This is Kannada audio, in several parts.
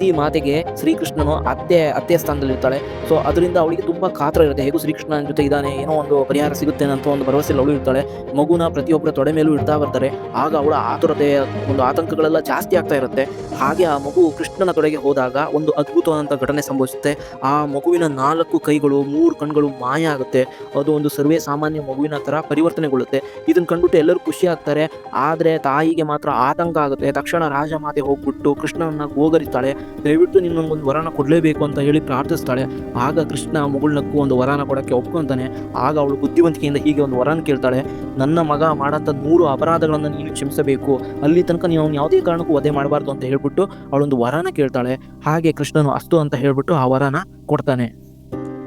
ದ್ರೌಪದಿ ಮಾತೆಗೆ ಶ್ರೀಕೃಷ್ಣನು ಅತ್ತೆ ಅತ್ತೆ ಸ್ಥಾನದಲ್ಲಿ ಇರ್ತಾಳೆ. ಸೊ ಅದರಿಂದ ಅವಳಿಗೆ ತುಂಬಾ ಕಾತರ ಇರುತ್ತೆ. ಹೇಗೂ ಶ್ರೀಕೃಷ್ಣನ ಜೊತೆ ಇದ್ದಾನೆ, ಏನೋ ಒಂದು ಪರಿಹಾರ ಸಿಗುತ್ತೆ ಅಂತ ಒಂದು ಭರವಸೆಯಲ್ಲಿ ಅವಳು ಇರ್ತಾಳೆ. ಮಗುನ ಪ್ರತಿಯೊಬ್ಬರ ತೊಡೆ ಮೇಲೂ ಇಡ್ತಾ ಬರ್ತಾರೆ. ಆಗ ಅವಳ ಆತುರತೆ, ಒಂದು ಆತಂಕಗಳೆಲ್ಲ ಜಾಸ್ತಿ ಆಗ್ತಾ ಇರುತ್ತೆ. ಹಾಗೆ ಆ ಮಗು ಕೃಷ್ಣನ ತೊಡೆಗೆ ಹೋದಾಗ ಒಂದು ಅದ್ಭುತವಾದಂಥ ಘಟನೆ ಸಂಭವಿಸುತ್ತೆ. ಆ ಮಗುವಿನ ನಾಲ್ಕು ಕೈಗಳು, ಮೂರು ಕಣ್ಗಳು ಮಾಯ ಆಗುತ್ತೆ. ಅದು ಒಂದು ಸರ್ವೇ ಸಾಮಾನ್ಯ ಮಗುವಿನ ಥರ ಪರಿವರ್ತನೆಗೊಳ್ಳುತ್ತೆ. ಇದನ್ನು ಕಂಡುಬಿಟ್ಟು ಎಲ್ಲರೂ ಖುಷಿ ಆಗ್ತಾರೆ. ಆದರೆ ತಾಯಿಗೆ ಮಾತ್ರ ಆತಂಕ ಆಗುತ್ತೆ. ತಕ್ಷಣ ರಾಜಮಾತೆ ಹೋಗ್ಬಿಟ್ಟು ಕೃಷ್ಣನನ್ನ ಗೋಗರಿತಾಳೆ ದಯವಿಟ್ಟು ನಿನ್ನೊಂದು ವರನ ಕೊಡಲೇಬೇಕು ಅಂತ ಹೇಳಿ ಪ್ರಾರ್ಥಿಸ್ತಾಳೆ. ಆಗ ಕೃಷ್ಣ ಮಗಳನ್ನಕ್ಕೂ ಒಂದು ವರನ ಕೊಡೋಕ್ಕೆ ಒಪ್ಕೊಂತಾನೆ. ಆಗ ಅವಳು ಬುದ್ಧಿವಂತಿಕೆಯಿಂದ ಹೀಗೆ ಒಂದು ವರನ ಕೇಳ್ತಾಳೆ. ನನ್ನ ಮಗ ಮಾಡಂಥ ನೂರು ಅಪರಾಧಗಳನ್ನು ನೀನು ಕ್ಷಮಿಸಬೇಕು. ಅಲ್ಲಿ ತನಕ ನೀವು ಅವ್ನು ಯಾವುದೇ ಕಾರಣಕ್ಕೂ ವಧೆ ಮಾಡಬಾರ್ದು ಅಂತ ಹೇಳ್ಬಿಟ್ಟು ಅವಳೊಂದು ವರನ ಕೇಳ್ತಾಳೆ. ಹಾಗೆ ಕೃಷ್ಣನು ಅಸ್ತು ಅಂತ ಹೇಳ್ಬಿಟ್ಟು ಆ ವರನ ಕೊಡ್ತಾನೆ.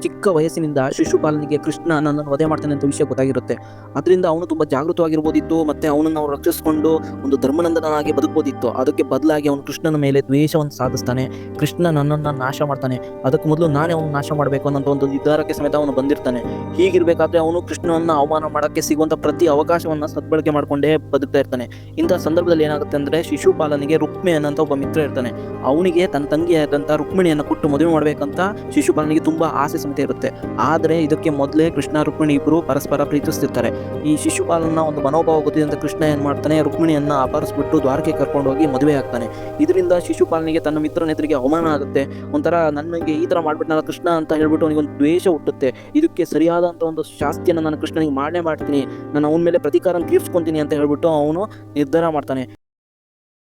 ಚಿಕ್ಕ ವಯಸ್ಸಿನಿಂದ ಶಿಶುಪಾಲನಿಗೆ ಕೃಷ್ಣ ನನ್ನನ್ನು ವಧೆ ಮಾಡ್ತಾನೆ ಅಂತ ವಿಷಯ ಗೊತ್ತಾಗಿರುತ್ತೆ. ಅದರಿಂದ ಅವನು ತುಂಬ ಜಾಗೃತವಾಗಿರ್ಬೋದಿತ್ತು, ಮತ್ತೆ ಅವನನ್ನು ಅವ್ರು ರಕ್ಷಿಸಿಕೊಂಡು ಒಂದು ಧರ್ಮನಂದನಾಗಿ ಬದುಕ್ಬೋದಿತ್ತು. ಅದಕ್ಕೆ ಬದಲಾಗಿ ಅವನು ಕೃಷ್ಣನ ಮೇಲೆ ದ್ವೇಷವನ್ನು ಸಾಧಿಸ್ತಾನೆ. ಕೃಷ್ಣ ನನ್ನನ್ನು ನಾಶ ಮಾಡ್ತಾನೆ. ಅದಕ್ಕೆ ಮೊದಲು ನಾನೇ ಅವನು ನಾಶ ಮಾಡಬೇಕು ಅನ್ನೋ ಒಂದು ನಿರ್ಧಾರಕ್ಕೆ ಸಮೇತ ಅವನು ಬಂದಿರ್ತಾನೆ. ಹೀಗಿರಬೇಕಾದ್ರೆ ಅವನು ಕೃಷ್ಣನನ್ನು ಅವಮಾನ ಮಾಡೋಕ್ಕೆ ಸಿಗುವಂಥ ಪ್ರತಿ ಅವಕಾಶವನ್ನು ಸದ್ಬಳಕೆ ಮಾಡಿಕೊಂಡೇ ಬದುಕ್ತಾ ಇರ್ತಾನೆ. ಇಂಥ ಸಂದರ್ಭದಲ್ಲಿ ಏನಾಗುತ್ತೆ ಅಂದರೆ ಶಿಶುಪಾಲನಿಗೆ ರುಕ್ಮಿ ಅನ್ನೋಂಥ ಒಬ್ಬ ಮಿತ್ರ ಇರ್ತಾನೆ. ಅವನಿಗೆ ತನ್ನ ತಂಗಿಯಾದಂಥ ರುಕ್ಮಿಣಿಯನ್ನು ಕೊಟ್ಟು ಮದುವೆ ಮಾಡಬೇಕಂತ ಶಿಶುಪಾಲನಿಗೆ ತುಂಬ ಆಸೆ ಸಮೇತ ಇರುತ್ತೆ ಆದರೆ ಇದಕ್ಕೆ ಮೊದಲೇ ಕೃಷ್ಣ, ರುಕ್ಮಿಣಿ ಇಬ್ಬರು ಪರಸ್ಪರ ಪ್ರೀತಿಸ್ತಿರ್ತಾರೆ. ಈ ಶಿಶುಪಾಲನ ಒಂದು ಮನೋಭಾವ ಅಂತ ಕೃಷ್ಣ ಏನು ಮಾಡ್ತಾನೆ, ರುಕ್ಮಿಣಿಯನ್ನು ಅಪಹರಿಸ್ಬಿಟ್ಟು ದ್ವಾರಕೆ ಕರ್ಕೊಂಡು ಹೋಗಿ ಮದುವೆ ಆಗ್ತಾನೆ. ಇದರಿಂದ ಶಿಶುಪಾಲನಿಗೆ ತನ್ನ ಮಿತ್ರನ ಎದುರಿಗೆ ಅವಮಾನ ಆಗುತ್ತೆ. ಒಂಥರ ನನಗೆ ಈ ಥರ ಮಾಡ್ಬಿಟ್ನಲ್ಲ ಕೃಷ್ಣ ಅಂತ ಹೇಳ್ಬಿಟ್ಟು ಅವನಿಗೆ ಒಂದು ದ್ವೇಷ ಹುಟ್ಟುತ್ತೆ. ಇದಕ್ಕೆ ಸರಿಯಾದಂಥ ಒಂದು ಶಾಸ್ತಿಯನ್ನು ನಾನು ಕೃಷ್ಣನಿಗೆ ಮಾಡೇ ಮಾಡ್ತೀನಿ. ನಾನು ಅವನ ಮೇಲೆ ಪ್ರತೀಕಾರ ತೀರ್ಸ್ಕೊತೀನಿ ಅಂತ ಹೇಳ್ಬಿಟ್ಟು ಅವನು ನಿರ್ಧಾರ ಮಾಡ್ತಾನೆ.